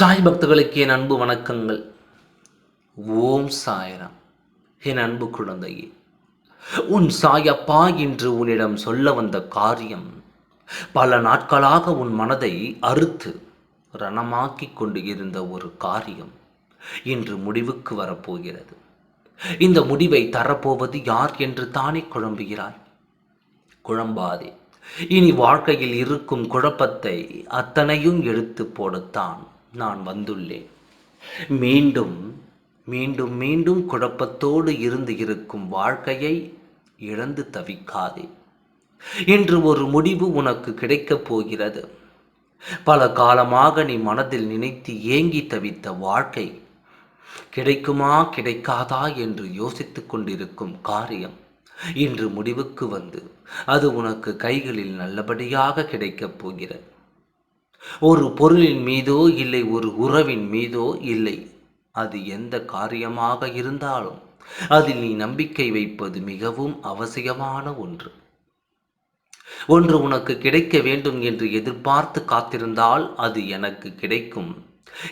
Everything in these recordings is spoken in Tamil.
சாய் பக்தர்களுக்கு என் அன்பு வணக்கங்கள். ஓம் சாயராம். என் அன்பு குழந்தையே உன் சாயப்பா என்று உன்னிடம் சொல்ல வந்த காரியம் பல நாட்களாக உன் மனதை அறுத்து ரணமாக்கி கொண்டு இருந்த ஒரு காரியம் இன்று முடிவுக்கு வரப்போகிறது. இந்த முடிவை தரப்போவது யார் என்று தானே குழம்புகிறாய்? குழம்பாதே இனி வாழ்க்கையில் இருக்கும் குழப்பத்தை அத்தனையும் எடுத்து போடத்தான் நான் வந்துள்ளேன். மீண்டும் மீண்டும் மீண்டும் குழப்பத்தோடு இருந்து இருக்கும் வாழ்க்கையை இழந்து தவிக்காதே. இன்று ஒரு முடிவு உனக்கு கிடைக்கப் போகிறது. பல காலமாக நீ மனதில் நினைத்து ஏங்கி தவித்த வாழ்க்கை கிடைக்குமா கிடைக்காதா என்று யோசித்துக் கொண்டிருக்கும் காரியம் இன்று முடிவுக்கு வந்து அது உனக்கு கைகளில் நல்லபடியாக கிடைக்கப் போகிறது. ஒரு பொருளின் மீதோ இல்லை ஒரு உறவின் மீதோ இல்லை. அது எந்த காரியமாக இருந்தாலும் அதில் நீ நம்பிக்கை வைப்பது மிகவும் அவசியமான ஒன்று. ஒன்று உனக்கு கிடைக்க வேண்டும் என்று எதிர்பார்த்து காத்திருந்தால் அது எனக்கு கிடைக்கும்.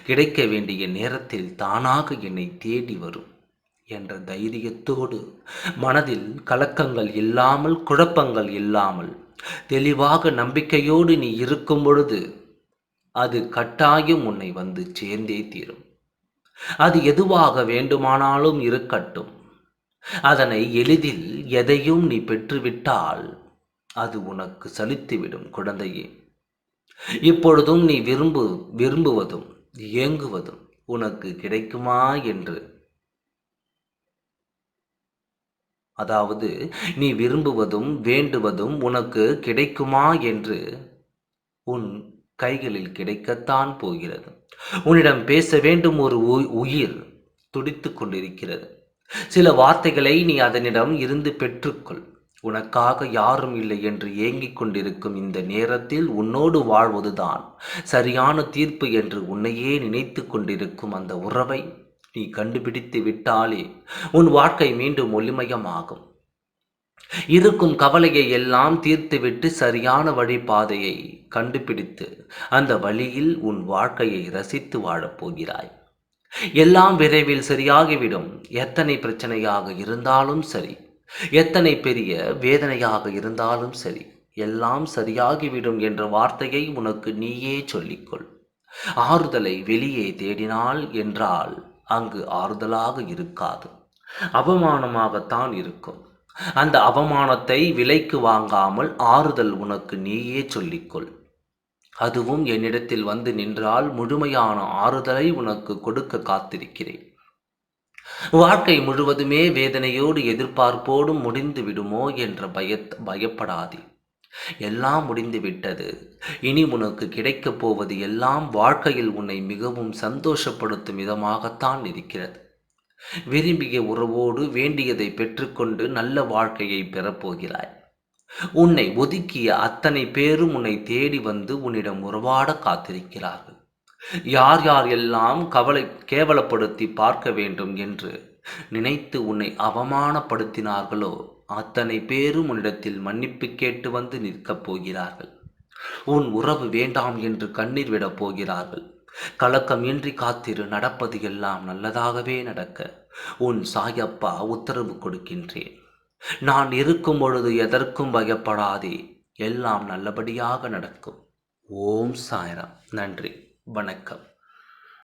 கிடைக்க வேண்டிய நேரத்தில் தானாக என்னை தேடி வரும் என்ற தைரியத்தோடு மனதில் கலக்கங்கள் இல்லாமல் குழப்பங்கள் இல்லாமல் தெளிவாக நம்பிக்கையோடு நீ இருக்கும் பொழுது அது கட்டாயம் உன்னை வந்து சேர்ந்தே தீரும். அது எதுவாக வேண்டுமானாலும் இருக்கட்டும். அதனை எளிதில் எதையும் நீ பெற்றுவிட்டால் அது உனக்கு சலித்துவிடும் குழந்தையே. இப்பொழுதும் நீ விரும்பு விரும்புவதும் இயங்குவதும் உனக்கு கிடைக்குமா என்று. அதாவது நீ விரும்புவதும் வேண்டுவதும் உனக்கு கிடைக்குமா என்று உன் கைகளில் கிடைக்கத்தான் போகிறது. உன்னிடம் பேச வேண்டும் ஒரு உயிர் துடித்து கொண்டிருக்கிறது. சில வார்த்தைகளை நீ அதனிடம் இருந்து பெற்றுக்கொள். உனக்காக யாரும் இல்லை என்று ஏங்கிக் கொண்டிருக்கும் இந்த நேரத்தில் உன்னோடு வாழ்வதுதான் சரியான தீர்ப்பு என்று உன்னையே நினைத்து கொண்டிருக்கும் அந்த உறவை நீ கண்டுபிடித்து விட்டாலே உன் வாழ்க்கை மீண்டும் ஒளிமயமாகும். இருக்கும் கவலையை எல்லாம் தீர்த்துவிட்டு சரியான வழிபாதையை கண்டுபிடித்து அந்த வழியில் உன் வாழ்க்கையை ரசித்து வாழப்போகிறாய் எல்லாம் விரைவில் சரியாகிவிடும். எத்தனை பிரச்சனையாக இருந்தாலும் சரி. எத்தனை பெரிய வேதனையாக இருந்தாலும் சரி. எல்லாம் சரியாகிவிடும் என்ற வார்த்தையை உனக்கு நீயே சொல்லிக்கொள். ஆறுதலை வெளியே தேடினாள் என்றால் அங்கு ஆறுதலாக இருக்காது. அவமானமாகத்தான் இருக்கும். அந்த அவமானத்தை விலைக்கு வாங்காமல் ஆறுதல் உனக்கு நீயே சொல்லிக்கொள். அதுவும் என்னிடத்தில் வந்து நின்றால் முழுமையான ஆறுதலை உனக்கு கொடுக்க காத்திருக்கிறேன். வாழ்க்கை முழுவதுமே வேதனையோடு எதிர்பார்ப்போடும் முடிந்து விடுமோ என்ற பயத் பயப்படாதே. எல்லாம் முடிந்து விட்டது. இனி உனக்கு கிடைக்கப் போவது எல்லாம் வாழ்க்கையில் உன்னை மிகவும் சந்தோஷப்படுத்தும் விதமாகத்தான் இருக்கிறது. விரும்பிய உறவோடு வேண்டியதை பெற்றுக்கொண்டு நல்ல வாழ்க்கையை பெறப்போகிறாய். உன்னை ஒதுக்கிய அத்தனை பேரும் உன்னை தேடி வந்து உன்னிடம் உறவாட காத்திருக்கிறார்கள். யார் யார் எல்லாம் கவலை கேவலப்படுத்தி பார்க்க வேண்டும் என்று நினைத்து உன்னை அவமானப்படுத்தினார்களோ அத்தனை பேரும் உன்னிடத்தில் மன்னிப்பு கேட்டு வந்து நிற்கப் போகிறார்கள். உன் உறவு வேண்டாம் என்று கண்ணீர் விடப் போகிறார்கள். கலக்கம் இன்றி காத்திரு நடப்பது எல்லாம் நல்லதாகவே நடக்க உன் சாயப்பா உத்தரவு கொடுக்கின்றேன். நான் இருக்கும் பொழுது எதற்கும் பயப்படாதே எல்லாம் நல்லபடியாக நடக்கும். ஓம் சாய்ராம். நன்றி. வணக்கம்.